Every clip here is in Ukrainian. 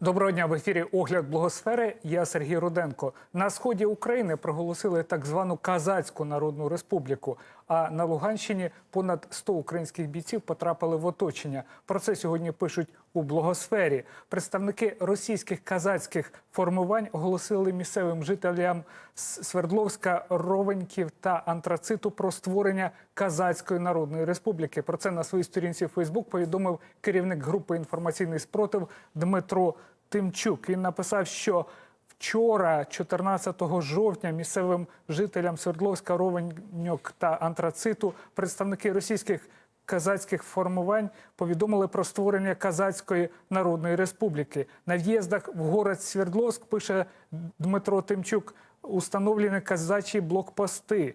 Доброго дня в ефірі Огляд Благосфери. Я Сергій Руденко. На сході України проголосили так звану Казацьку Народну Республіку. А на Луганщині понад 100 українських бійців потрапили в оточення. Про це сьогодні пишуть у Благосфері. Представники російських казацьких формувань оголосили місцевим жителям Свердловська, Ровеньків та Антрациту про створення Казацької Народної Республіки. Про це на своїй сторінці Фейсбук повідомив керівник групи інформаційний спротив Дмитро Тимчук. Він написав, що вчора, 14 жовтня, місцевим жителям Свердловська, Ровеньок та Антрациту представники російських казацьких формувань повідомили про створення Казацької Народної Республіки. На в'їздах в город Свердловськ, пише Дмитро Тимчук, установлені казачі блокпости.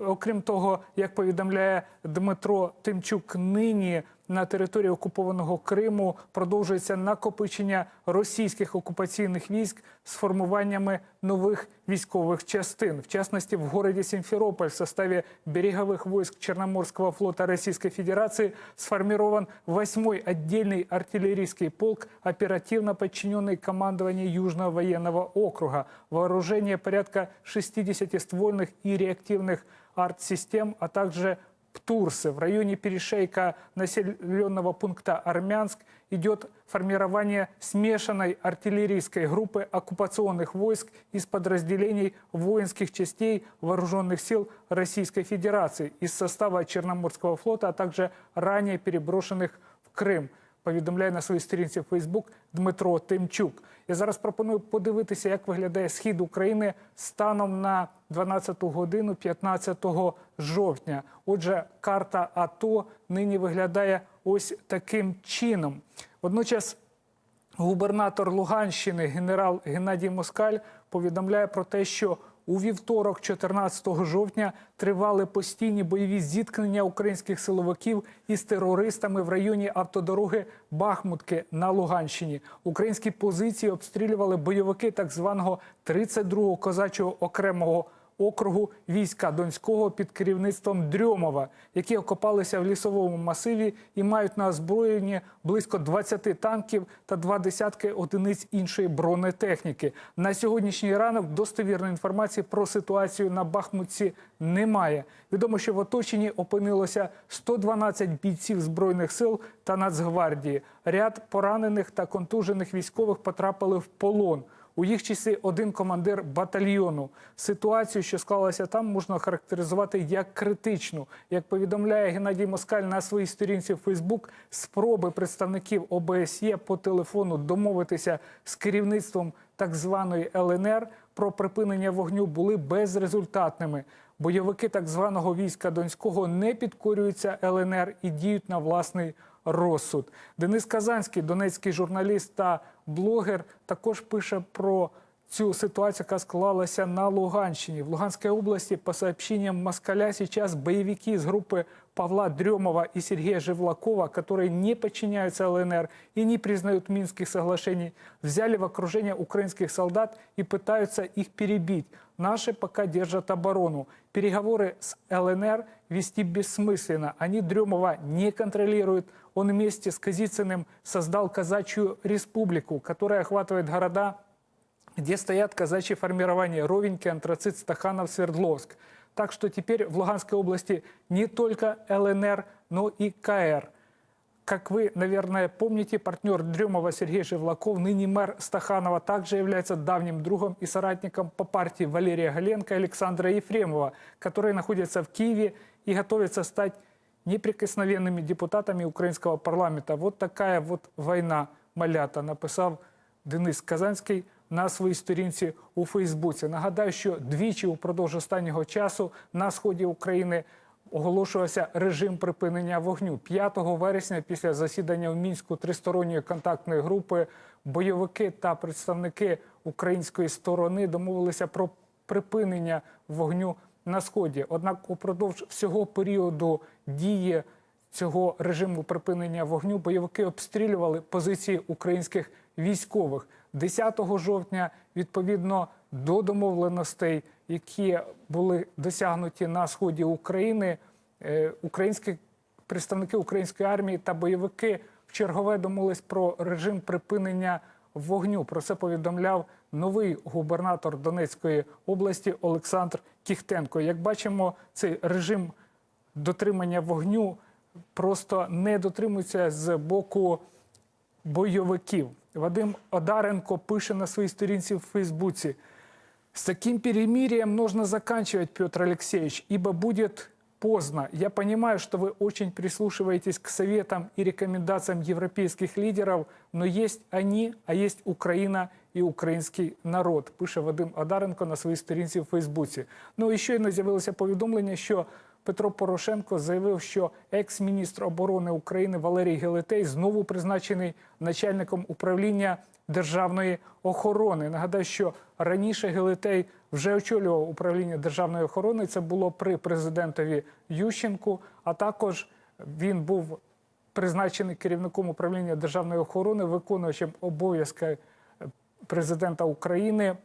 Окрім того, як повідомляє Дмитро Тимчук, нині на території окупованого Криму продовжується накопичення російських окупаційних військ з формуваннями нових військових частин. В частности, в городе Симферополь в составе береговых войск Черноморского флота Российской Федерации сформирован 8-й отдельный артиллерийский полк, оперативно подчиненный командованию Южного военного округа. Вооружение порядка 60 ствольных и реактивных арт-систем, а также Птурсы. В районе перешейка населенного пункта Армянск идет формирование смешанной артиллерийской группы оккупационных войск из подразделений воинских частей вооруженных сил Российской Федерации из состава Черноморского флота, а также ранее переброшенных в Крим. Повідомляє на своїй сторінці в Фейсбук Дмитро Тимчук. Я зараз пропоную подивитися, як виглядає схід України станом на 12 годину 15 жовтня. Отже, карта АТО нині виглядає ось таким чином. Водночас Губернатор Луганщини генерал Геннадій Москаль повідомляє про те, що у вівторок, 14 жовтня, тривали постійні бойові зіткнення українських силовиків із терористами в районі автодороги Бахмутки на Луганщині. Українські позиції обстрілювали бойовики так званого 32-го козачого окремого округу війська Донського під керівництвом Дрьомова, які окопалися в лісовому масиві і мають на озброєнні близько 20 танків та два десятки одиниць іншої бронетехніки. На сьогоднішній ранок достовірної інформації про ситуацію на Бахмутці немає. Відомо, що в оточенні опинилося 112 бійців збройних сил та Нацгвардії. Ряд поранених та контужених військових потрапили в полон. У їх числі один командир батальйону. Ситуацію, що склалася там, можна характеризувати як критичну. Як повідомляє Геннадій Москаль на своїй сторінці в Фейсбук, спроби представників ОБСЄ по телефону домовитися з керівництвом так званої ЛНР про припинення вогню були безрезультатними. Бойовики так званого війська Донського не підкорюються ЛНР і діють на власний розсуд. Денис Казанський, донецький журналіст та блогер, також пише про цю ситуацію, яка склалася на Луганщині. В Луганской области, по сообщениям Москаля, сейчас боевики из группы Павла Дремова и Сергея Живлакова, которые не подчиняются ЛНР и не признают Минских соглашений, взяли в окружение украинских солдат и пытаются их перебить. Наши пока держат оборону. Переговоры с ЛНР вести бессмысленно. Они Дремова не контролируют. Он вместе с Казицыным создал казачью республику, которая охватывает города где стоят казачьи формирования Ровеньки, Антрацит, Стаханов, Свердловск. Так что теперь в Луганской области не только ЛНР, но и КР. Как вы, наверное, помните, партнер Дремова Сергей Живлаков, ныне мэр Стаханова, также является давним другом и соратником по партии Валерия Галенко и Александра Ефремова, которые находятся в Киеве и готовятся стать неприкосновенными депутатами украинского парламента. Вот такая вот война, малята, написав Денис Казанський на своїй сторінці у Фейсбуці. Нагадаю, що двічі упродовж останнього часу на сході України оголошувався режим припинення вогню. 5 вересня, після засідання в мінську тристоронньої контактної групи, бойовики та представники української сторони домовилися про припинення вогню на сході. Однак, упродовж всього періоду дії цього режиму припинення вогню бойовики обстрілювали позиції українських військових 10 жовтня. Відповідно до домовленостей, які були досягнуті на сході України, е, українські представники української армії та бойовики в чергове домовились про режим припинення вогню. Про це повідомляв новий губернатор Донецької області Олександр Кіхтенко. Як бачимо, цей режим дотримання вогню просто не дотримується з боку бойовиків. Вадим Одаренко пише на своїй сторінці в Фейсбуці. С таким перемирием нужно заканчивать, Петр Алексеевич, ибо будет поздно. Я понимаю, что вы очень прислушиваетесь к советам и рекомендациям европейских лидеров, но есть они, а есть Украина і український народ, пише Вадим Адаренко на своїй сторінці в Фейсбуці. Ну і щойно з'явилося повідомлення, що Петро Порошенко заявив, що екс-міністр оборони України Валерій Гелетей знову призначений начальником управління державної охорони. Нагадаю, що раніше Гелетей вже очолював управління державної охорони. Це було при президентові Ющенку, а також він був призначений керівником управління державної охорони, виконуючим обов'язки президента України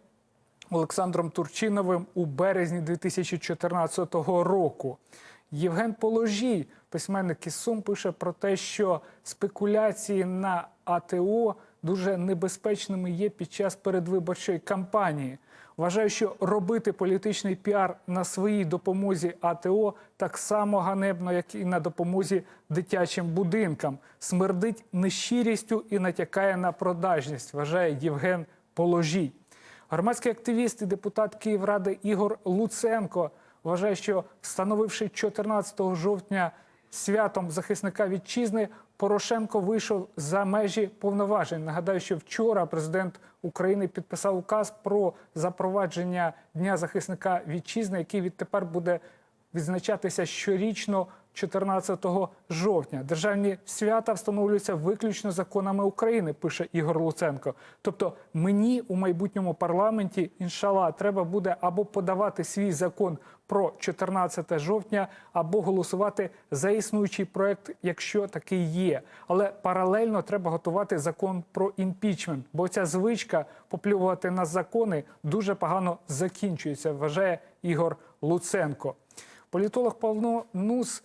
Олександром Турчиновим у березні 2014 року. Євген Положій, письменник із Сум, пише про те, що спекуляції на АТО дуже небезпечними є під час передвиборчої кампанії. Вважаю, що робити політичний піар на своїй допомозі АТО так само ганебно, як і на допомозі дитячим будинкам. Смердить нещирістю і натякає на продажність, вважає Євген Положій. Громадський активіст і депутат Київради Ігор Луценко вважає, що встановивши 14 жовтня святом захисника вітчизни, Порошенко вийшов за межі повноважень. Нагадаю, що вчора президент України підписав указ про запровадження Дня захисника вітчизни, який відтепер буде відзначатися щорічно 14 жовтня. Державні свята встановлюються виключно законами України, пише Ігор Луценко. Тобто мені у майбутньому парламенті, іншала, треба буде або подавати свій закон про 14 жовтня, або голосувати за існуючий проект, якщо такий є. Але паралельно треба готувати закон про імпічмент, бо ця звичка поплювати на закони дуже погано закінчується, вважає Ігор Луценко. Політолог Павло Нус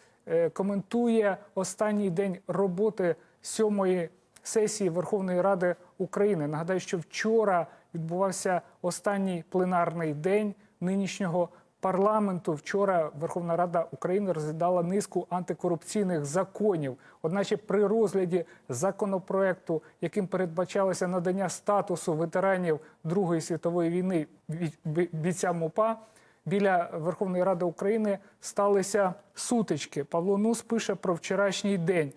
коментує останній день роботи сьомої сесії Верховної Ради України. Нагадаю, що вчора відбувався останній пленарний день нинішнього парламенту. Вчора Верховна Рада України розглядала низку антикорупційних законів. Одначе при розгляді законопроекту, яким передбачалося надання статусу ветеранів Другої світової війни бій- бій- бійцям УПА, біля Верховної Ради України сталися сутички. Павло Нус пише про вчорашній день.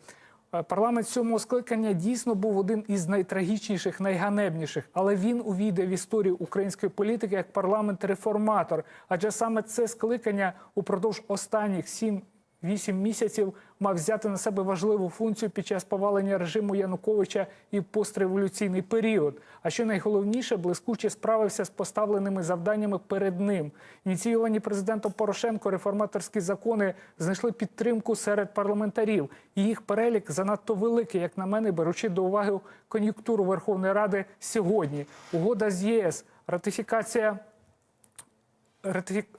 Е, Парламент сьомого скликання дійсно був один із найтрагічніших, найганебніших, але він увійде в історію української політики як парламент-реформатор. Адже саме це скликання упродовж останніх сім. Вісім місяців мав взяти на себе важливу функцію під час повалення режиму Януковича і постреволюційний період. А що найголовніше, блискуче справився з поставленими завданнями перед ним. Ініційовані президентом Порошенко реформаторські закони знайшли підтримку серед парламентарів. І їх перелік занадто великий, як на мене, беручи до уваги кон'юнктуру Верховної Ради сьогодні. Угода з ЄС, ратифікація ратифі-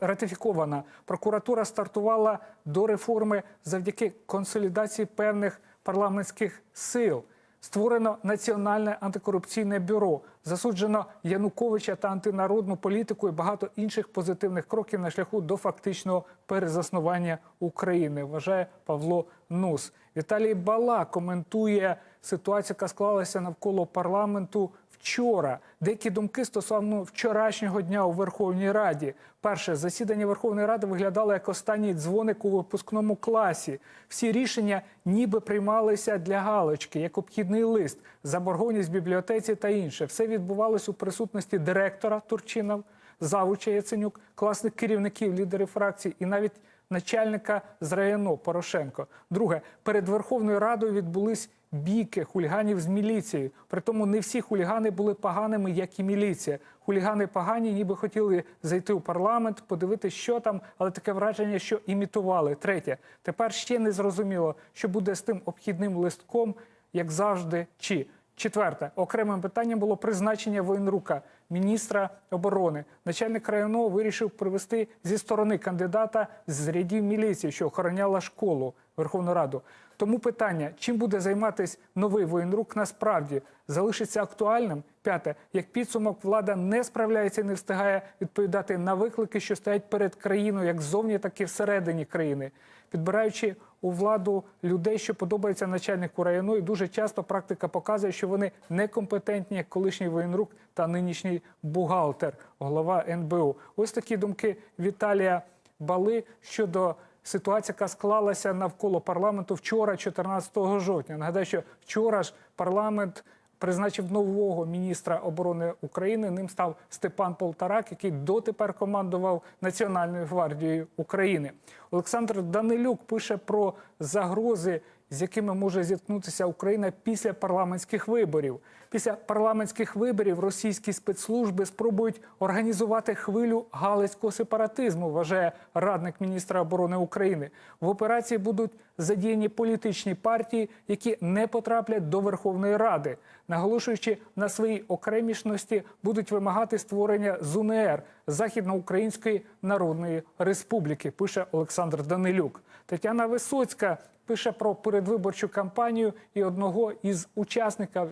ратифікована. Прокуратура стартувала до реформи завдяки консолідації певних парламентських сил. Створено Національне антикорупційне бюро, засуджено Януковича та антинародну політику і багато інших позитивних кроків на шляху до фактичного перезаснування України. Вважає Павло Нус. Віталій Бала коментує ситуацію, яка склалася навколо парламенту вчора. Деякі думки стосовно вчорашнього дня у Верховній Раді. Перше засідання Верховної Ради виглядало як останній дзвоник у випускному класі. Всі рішення ніби приймалися для галочки, як обхідний лист, заборгованість бібліотеці та інше. Все відбувалось у присутності директора Турчинов, завуча Яценюк, класних керівників, лідерів фракцій і навіть начальника з району Порошенко. Друге, перед Верховною Радою відбулись бійки хуліганів з міліцією. Притому не всі хулігани були поганими, як і міліція. Хулігани погані, ніби хотіли зайти у парламент, подивитися, що там, але таке враження, що імітували. Третє, тепер ще не зрозуміло, що буде з тим обхідним листком, як завжди, чи Четверте, окремим питанням було призначення воєнрука, міністра оборони. Начальник району вирішив привести зі сторони кандидата з рядів міліції, що охороняла школу Верховну Раду. Тому питання, чим буде займатися новий воєнрук, насправді залишиться актуальним. П'яте, як підсумок, влада не справляється і не встигає відповідати на виклики, що стоять перед країною, як ззовні, так і всередині країни, підбираючи у владу людей, що подобається начальнику району, і дуже часто практика показує, що вони некомпетентні, як колишній воєнрук та нинішній бухгалтер, голова НБУ. Ось такі думки Віталія Бали щодо ситуації, яка склалася навколо парламенту вчора, 14 жовтня. Нагадаю, що вчора ж парламент призначив нового міністра оборони України. Ним став Степан Полтарак, який дотепер командував Національною гвардією України. Олександр Данилюк пише про загрози, з якими може зіткнутися Україна після парламентських виборів. Після парламентських виборів російські спецслужби спробують організувати хвилю галицького сепаратизму, вважає радник міністра оборони України. В операції будуть задіяні політичні партії, які не потраплять до Верховної Ради, наголошуючи на своїй окремішності, будуть вимагати створення ЗУНР Західноукраїнської Народної Республіки. Пише Олександр Данилюк. Тетяна Висоцька пише про передвиборчу кампанію і одного із учасників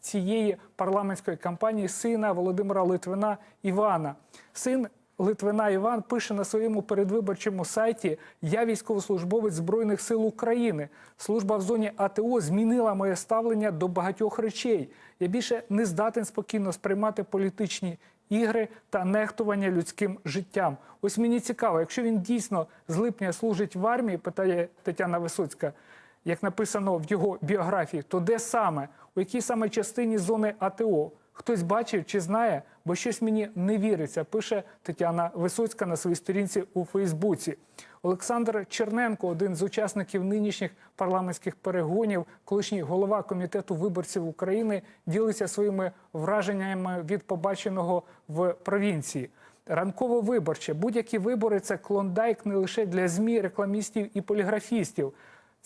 цієї парламентської кампанії сина Володимира Литвина Івана. Син Литвина Іван пише на своєму передвиборчому сайті Я військовослужбовець Збройних сил України. Служба в зоні АТО змінила моє ставлення до багатьох речей. Я більше не здатен спокійно сприймати політичні ігри та нехтування людським життям. Ось мені цікаво, якщо він дійсно з липня служить в армії, питає Тетяна Висоцька, як написано в його біографії, то де саме, у якій саме частині зони АТО? Хтось бачив чи знає, бо щось мені не віриться, пише Тетяна Висоцька на своїй сторінці у Фейсбуці. Олександр Черненко, один з учасників нинішніх парламентських перегонів, колишній голова комітету виборців України, ділиться своїми враженнями від побаченого в провінції. Ранково виборче. Будь-які вибори це клондайк не лише для змі, рекламістів і поліграфістів.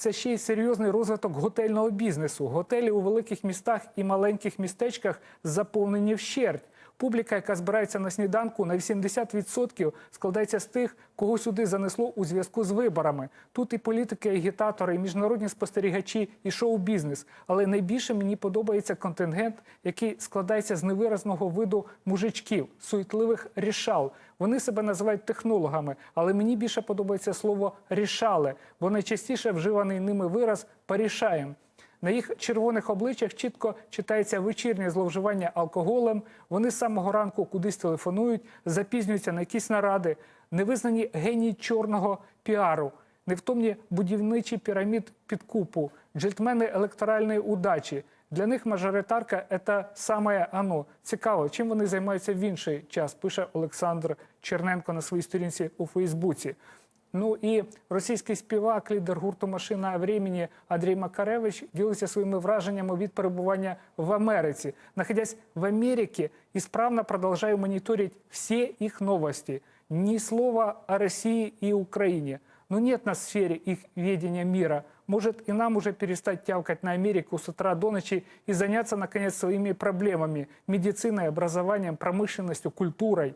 Це ще й серйозний розвиток готельного бізнесу. Готелі у великих містах і маленьких містечках заповнені вщерть. Публіка, яка збирається на сніданку, на 80% складається з тих, кого сюди занесло у зв'язку з виборами. Тут і політики, і агітатори, і міжнародні спостерігачі, і шоу-бізнес. Але найбільше мені подобається контингент, який складається з невиразного виду мужичків, суетливих рішал. Вони себе називають технологами, але мені більше подобається слово рішале, бо найчастіше вживаний ними вираз порішаєм. На їх червоних обличчях чітко читається вечірнє зловживання алкоголем. Вони з самого ранку кудись телефонують, запізнюються на якісь наради, невизнані генії чорного піару, невтомні будівничі пірамід підкупу, джентльмени електоральної удачі. Для них мажоритарка це саме оно. Цікаво, чим вони займаються в інший час, пише Олександр Черненко на своїй сторінці у Фейсбуці. Ну і російський співак, лідер гурту Машина времени Андрій Макаревич ділиться своїми враженнями від перебування в Америці. Находясь в Америке, исправно продолжаю мониторить все их новости. Ни слова о России и Украине. Но нет на сфере их видения мира. Может и нам уже перестать тявкать на Америку с утра до ночи и заняться, наконец, своими проблемами. Медициной, образованием, промышленностью, культурой.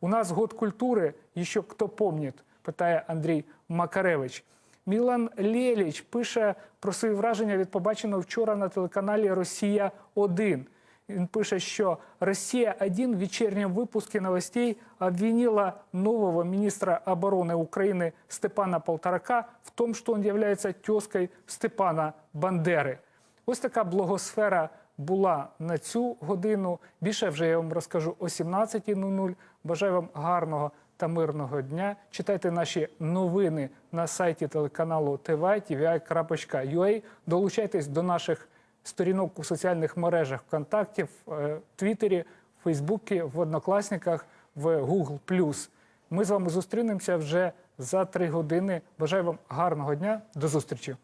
У нас год культуры, еще кто помнит Питає Андрій Макаревич. Мілан Лєліч пише про свої враження від побаченого вчора на телеканалі Росія 1 Він пише, що Росія 1 в вечірньому випуску новостей обвинила нового міністра оборони України Степана Полторака в тому, що він є тезкою Степана Бандери. Ось така блогосфера була на цю годину. Більше вже я вам розкажу о 17.00. Бажаю вам гарного та мирного дня. Читайте наші новини на сайті телеканалу tvi.ua. Долучайтесь до наших сторінок у соціальних мережах ВКонтакті, в е, Твіттері, в Фейсбуці, в Однокласниках, в Google+. Ми з вами зустрінемося вже за три години. Бажаю вам гарного дня. До зустрічі.